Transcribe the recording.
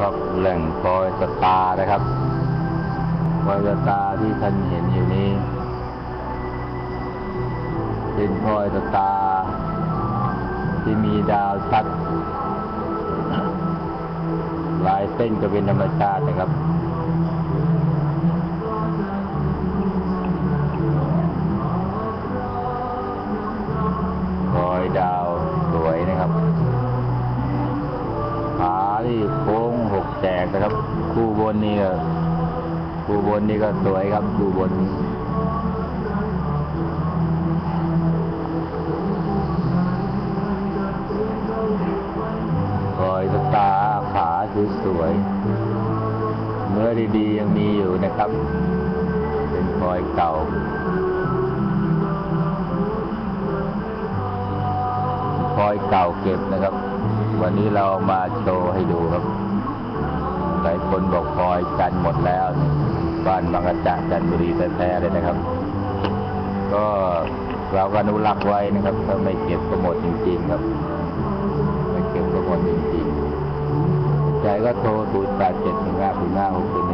ก็แหล่งพลอยสตานะครับพลอยสตาที่ท่านเห็นอยู่นี้ เป็นพลอยสตาที่มีดาวชัดลายเส้นก็เป็นธรรมชาตินะครับรอยดาวสวยนะครับขาที่โค้ งหกแจกนะครับ คู่บนนี่ก็คู่บนนี่ก็สวยครับคู่บนนี้รอยสตาร์ขาสวยๆเนื้อดีๆยังมีอยู่นะครับ เป็นรอยเก่าพลอยเก่าเก็บนะครับ วันนี้เรามาโชว์ให้ดูครับ หลายคนบอกพลอยกันหมดแล้ว บ้านบางกระจากจันบุรีแท้ๆเลยนะครับ ก็เราก็อนุรักษ์ไว้นะครับถ้าไม่เก็บก็หมดจริง ๆ ครับ ไม่เก็บก็หมดจริงๆใจก็โทร0 8 7 1 5 0 5 6 1ครับ